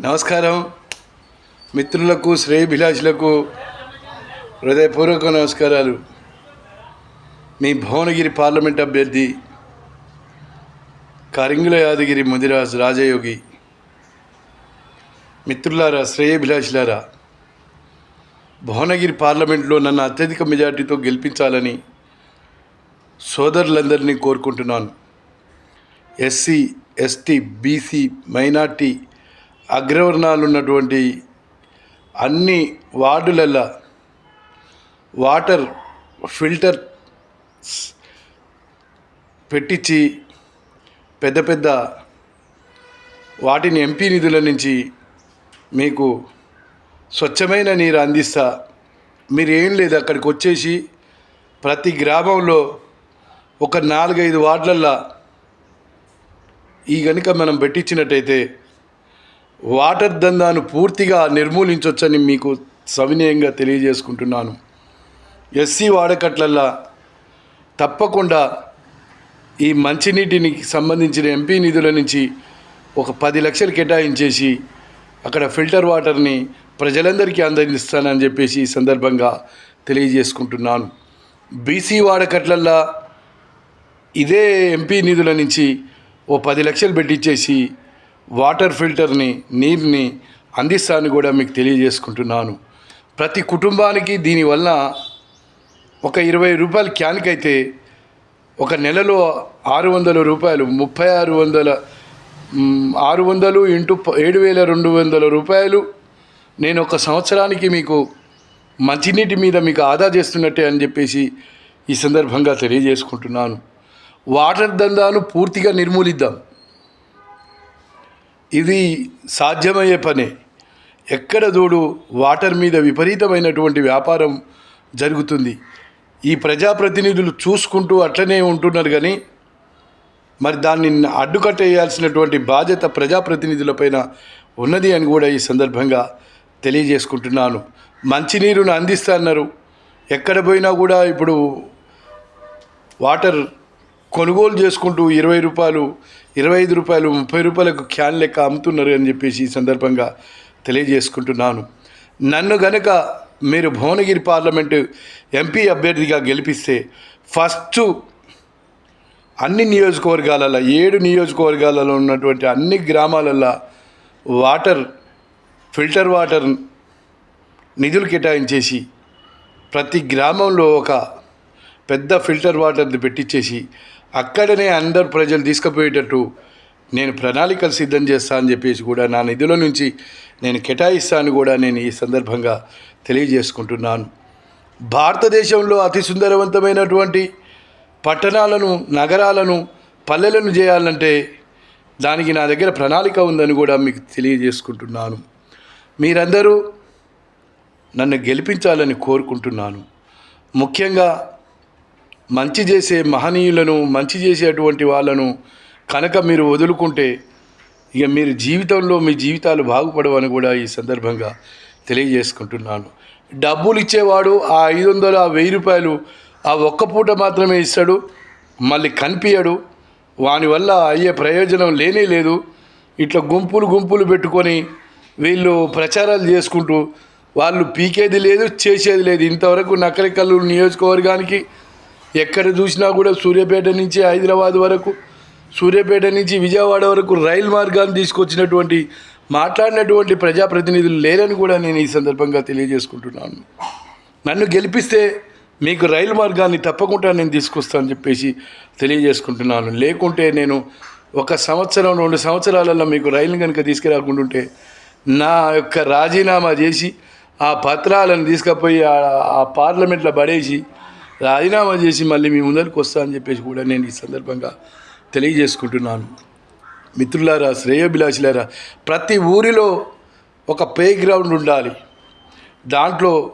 నమస్కారం. మిత్రులకు శ్రేయభిలాషులకు హృదయపూర్వక నమస్కారాలు. మీ భువనగిరి పార్లమెంట్ అభ్యర్థి కరింగుల యాదగిరి ముదిరాజ్ రాజయోగి. మిత్రులారా శ్రేయభిలాషులారా భువనగిరి పార్లమెంట్లో నన్ను అత్యధిక మెజార్టీతో గెలిపించాలని సోదరులందరినీ కోరుకుంటున్నాను. ఎస్సీ ఎస్టీ బీసీ మైనార్టీ అగ్రవర్ణాలు ఉన్నటువంటి అన్ని వార్డులల్లో వాటర్ ఫిల్టర్ పెట్టించి పెద్ద పెద్ద వాటిని ఎంపీ నిధుల నుంచి మీకు స్వచ్ఛమైన నీరు అందిస్తా. మీరు ఏం లేదు అక్కడికి వచ్చేసి ప్రతి గ్రామంలో ఒక నాలుగైదు వార్డులల్లో ఈ కనుక మనం పెట్టించినట్టయితే వాటర్ దందాను పూర్తిగా నిర్మూలించవచ్చని మీకు సవినయంగా తెలియజేసుకుంటున్నాను. ఎస్సీ వాడకట్లల్లా తప్పకుండా ఈ మంచినీటిని సంబంధించిన ఎంపీ నిధుల నుంచి ఒక పది లక్షలు కేటాయించేసి అక్కడ ఫిల్టర్ వాటర్ని ప్రజలందరికీ అందజేస్తానని చెప్పేసి ఈ సందర్భంగా తెలియజేసుకుంటున్నాను. బీసీ వాడకట్లల్లా ఇదే ఎంపీ నిధుల నుంచి ఓ పది లక్షలు పెట్టించేసి వాటర్ ఫిల్టర్ని నీరుని అందిస్తానని కూడా మీకు తెలియజేసుకుంటున్నాను. ప్రతి కుటుంబానికి దీనివల్ల ఒక ఇరవై రూపాయల క్యాన్కి అయితే ఒక నెలలో ఆరు వందల రూపాయలు ముప్పై ఆరు వందల ఆరు వందలు ఇంటూ ఏడు వేల రెండు వందల రూపాయలు నేను ఒక సంవత్సరానికి మీకు మంచినీటి మీద మీకు ఆదా చేస్తున్నట్టే అని చెప్పేసి ఈ సందర్భంగా తెలియజేసుకుంటున్నాను. వాటర్ దందాను పూర్తిగా నిర్మూలిద్దాం. ఇది సాధ్యమయ్యే పనే. ఎక్కడ చూడు వాటర్ మీద విపరీతమైనటువంటి వ్యాపారం జరుగుతుంది. ఈ ప్రజాప్రతినిధులు చూసుకుంటూ అట్లనే ఉంటున్నారు కానీ మరి దాన్ని అడ్డుకట్టేయాల్సినటువంటి బాధ్యత ప్రజాప్రతినిధులపైన ఉన్నది అని కూడా ఈ సందర్భంగా తెలియజేసుకుంటున్నాను. మంచినీరును అందిస్తున్నారు ఎక్కడ పోయినా కూడా ఇప్పుడు వాటర్ కొనుగోలు చేసుకుంటూ ఇరవై రూపాయలు ఇరవై ఐదు రూపాయలు ముప్పై రూపాయలకు క్యాన్ లెక్క అమ్ముతున్నారు అని చెప్పేసి ఈ సందర్భంగా తెలియజేసుకుంటున్నాను. నన్ను గనక మీరు భువనగిరి పార్లమెంటు ఎంపీ అభ్యర్థిగా గెలిపిస్తే ఫస్ట్ అన్ని నియోజకవర్గాలలో ఏడు నియోజకవర్గాలలో ఉన్నటువంటి అన్ని గ్రామాలలో వాటర్ ఫిల్టర్ వాటర్ నిధులు కేటాయించేసి ప్రతి గ్రామంలో ఒక పెద్ద ఫిల్టర్ వాటర్ని పెట్టించేసి అక్కడనే అందరు ప్రజలు తీసుకుపోయేటట్టు నేను ప్రణాళికలు సిద్ధం చేస్తా అని చెప్పేసి కూడా నా నిధుల నుంచి నేను కేటాయిస్తాను కూడా నేను ఈ సందర్భంగా తెలియజేసుకుంటున్నాను. భారతదేశంలో అతి సుందరవంతమైనటువంటి పట్టణాలను నగరాలను పల్లెలను చేయాలంటే దానికి నా దగ్గర ప్రణాళిక ఉందని కూడా మీకు తెలియజేసుకుంటున్నాను. మీరందరూ నన్ను గెలిపించాలని కోరుకుంటున్నాను. ముఖ్యంగా మంచి చేసే మహనీయులను మంచి చేసేటువంటి వాళ్ళను కనుక మీరు వదులుకుంటే ఇక మీరు జీవితంలో మీ జీవితాలు బాగుపడవని కూడా ఈ సందర్భంగా తెలియజేసుకుంటున్నాను. డబ్బులు ఇచ్చేవాడు ఆ ఐదు వందలు ఆ వెయ్యి రూపాయలు ఆ ఒక్క పూట మాత్రమే ఇస్తాడు మళ్ళీ కనిపించడు వాని వల్ల అయ్యే ప్రయోజనం లేనే లేదు. ఇట్లా గుంపులు గుంపులు పెట్టుకొని వీళ్ళు ప్రచారాలు చేసుకుంటూ వాళ్ళు పీకేది లేదు చేసేది లేదు. ఇంతవరకు నకరికల్లు నియోజకవర్గానికి ఎక్కడ చూసినా కూడా సూర్యాపేట నుంచి హైదరాబాద్ వరకు సూర్యాపేట నుంచి విజయవాడ వరకు రైలు మార్గాన్ని తీసుకొచ్చినటువంటి మాట్లాడినటువంటి ప్రజాప్రతినిధులు లేరని కూడా నేను ఈ సందర్భంగా తెలియజేసుకుంటున్నాను. నన్ను గెలిపిస్తే మీకు రైలు మార్గాన్ని తప్పకుండా నేను తీసుకొస్తానని చెప్పేసి తెలియజేసుకుంటున్నాను. లేకుంటే నేను ఒక సంవత్సరం రెండు సంవత్సరాలలో మీకు రైలు కనుక తీసుకురాకుండా ఉంటే నా యొక్క రాజీనామా చేసి ఆ పత్రాలను తీసుకుపోయి ఆ పార్లమెంట్లో పడేసి రాజీనామా చేసి మళ్ళీ మీ ముందరికి వస్తా అని చెప్పేసి కూడా నేను ఈ సందర్భంగా తెలియజేసుకుంటున్నాను. మిత్రులారా శ్రేయోభిలాషులారా ప్రతి ఊరిలో ఒక ప్లే గ్రౌండ్ ఉండాలి. దాంట్లో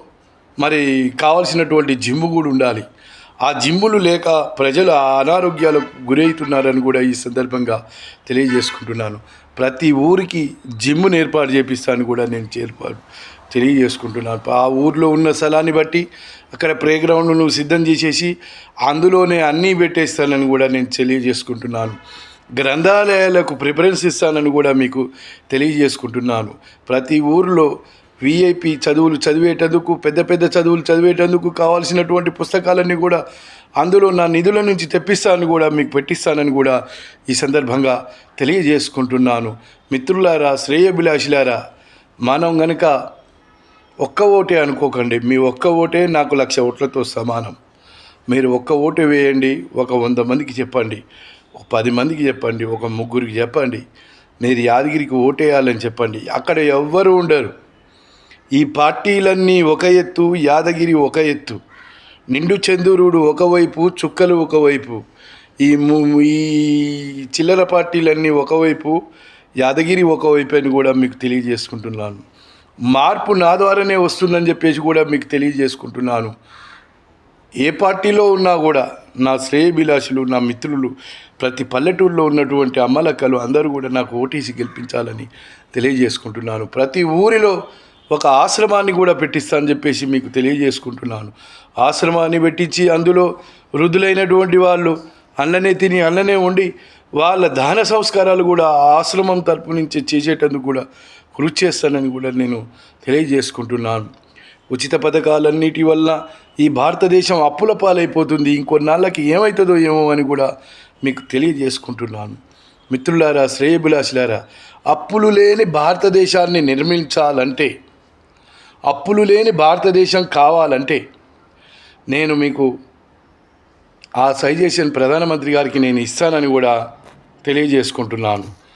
మరి కావలసినటువంటి జిమ్ము కూడా ఉండాలి. ఆ జిమ్ములు లేక ప్రజలు అనారోగ్యాలకు గురవుతున్నారని కూడా ఈ సందర్భంగా తెలియజేసుకుంటున్నాను. ప్రతి ఊరికి జిమ్ను ఏర్పాటు చేపిస్తాను కూడా నేను చేర్పాటు తెలియజేసుకుంటున్నాను ఆ ఊర్లో ఉన్న స్థలాన్ని బట్టి అక్కడ ప్లే గ్రౌండ్ను సిద్ధం చేసేసి అందులోనే అన్నీ పెట్టేస్తానని కూడా నేను తెలియజేసుకుంటున్నాను. గ్రంథాలయాలకు ప్రిఫరెన్స్ ఇస్తానని కూడా మీకు తెలియజేసుకుంటున్నాను. ప్రతి ఊరిలో విఐపి చదువులు చదివేటందుకు పెద్ద పెద్ద చదువులు చదివేటందుకు కావాల్సినటువంటి పుస్తకాలన్నీ కూడా అందులో నా నిధుల నుంచి తెప్పిస్తానని కూడా మీకు పెట్టిస్తానని కూడా ఈ సందర్భంగా తెలియజేసుకుంటున్నాను. మిత్రులారా శ్రేయభిలాషులారా మనం గనక ఒక్క ఓటే అనుకోకండి. మీ ఒక్క ఓటే నాకు లక్ష ఓట్లతో సమానం. మీరు ఒక్క ఓటు వేయండి ఒక వంద మందికి చెప్పండి ఒక పది మందికి చెప్పండి ఒక ముగ్గురికి చెప్పండి మీరు యాదగిరికి ఓటేయాలని చెప్పండి. అక్కడ ఎవ్వరు ఉండరు. ఈ పార్టీలన్నీ ఒక ఎత్తు యాదగిరి ఒక ఎత్తు. నిండు చందూరుడు ఒకవైపు చుక్కలు ఒకవైపు ఈ ము- ఈ చిల్లర పార్టీలన్నీ ఒకవైపు యాదగిరి ఒకవైపు అని కూడా మీకు తెలియజేసుకుంటున్నాను. మార్పు నా ద్వారానే వస్తుందని చెప్పేసి కూడా మీకు తెలియజేసుకుంటున్నాను. ఏ పార్టీలో ఉన్నా కూడా నా శ్రేయభిలాషులు నా మిత్రులు ప్రతి పల్లెటూరులో ఉన్నటువంటి అమ్మలక్కలు అందరూ కూడా నాకు ఓటీసీ గెలిపించాలని తెలియజేసుకుంటున్నాను. ప్రతి ఊరిలో ఒక ఆశ్రమాన్ని కూడా పెట్టిస్తానని చెప్పేసి మీకు తెలియజేసుకుంటున్నాను. ఆశ్రమాన్ని పెట్టించి అందులో వృద్ధులైనటువంటి వాళ్ళు అన్ననే తిని అన్ననే ఉండి వాళ్ళ దాన సంస్కారాలు కూడా ఆశ్రమం తరపు నుంచి చేసేటందుకు కూడా కృషి చేస్తానని కూడా నేను తెలియజేసుకుంటున్నాను. ఉచిత పథకాలన్నిటి వల్ల ఈ భారతదేశం అప్పుల పాలైపోతుంది. ఇంకొన్నాళ్ళకి ఏమవుతుందో ఏమో అని కూడా మీకు తెలియజేసుకుంటున్నాను. మిత్రులారా శ్రేయభిలాషులారా అప్పులు లేని భారతదేశాన్ని నిర్మించాలంటే అప్పులు లేని భారతదేశం కావాలంటే నేను మీకు ఆ సజెషన్ ప్రధానమంత్రి గారికి నేను ఇస్తానని కూడా తెలియజేసుకుంటున్నాను.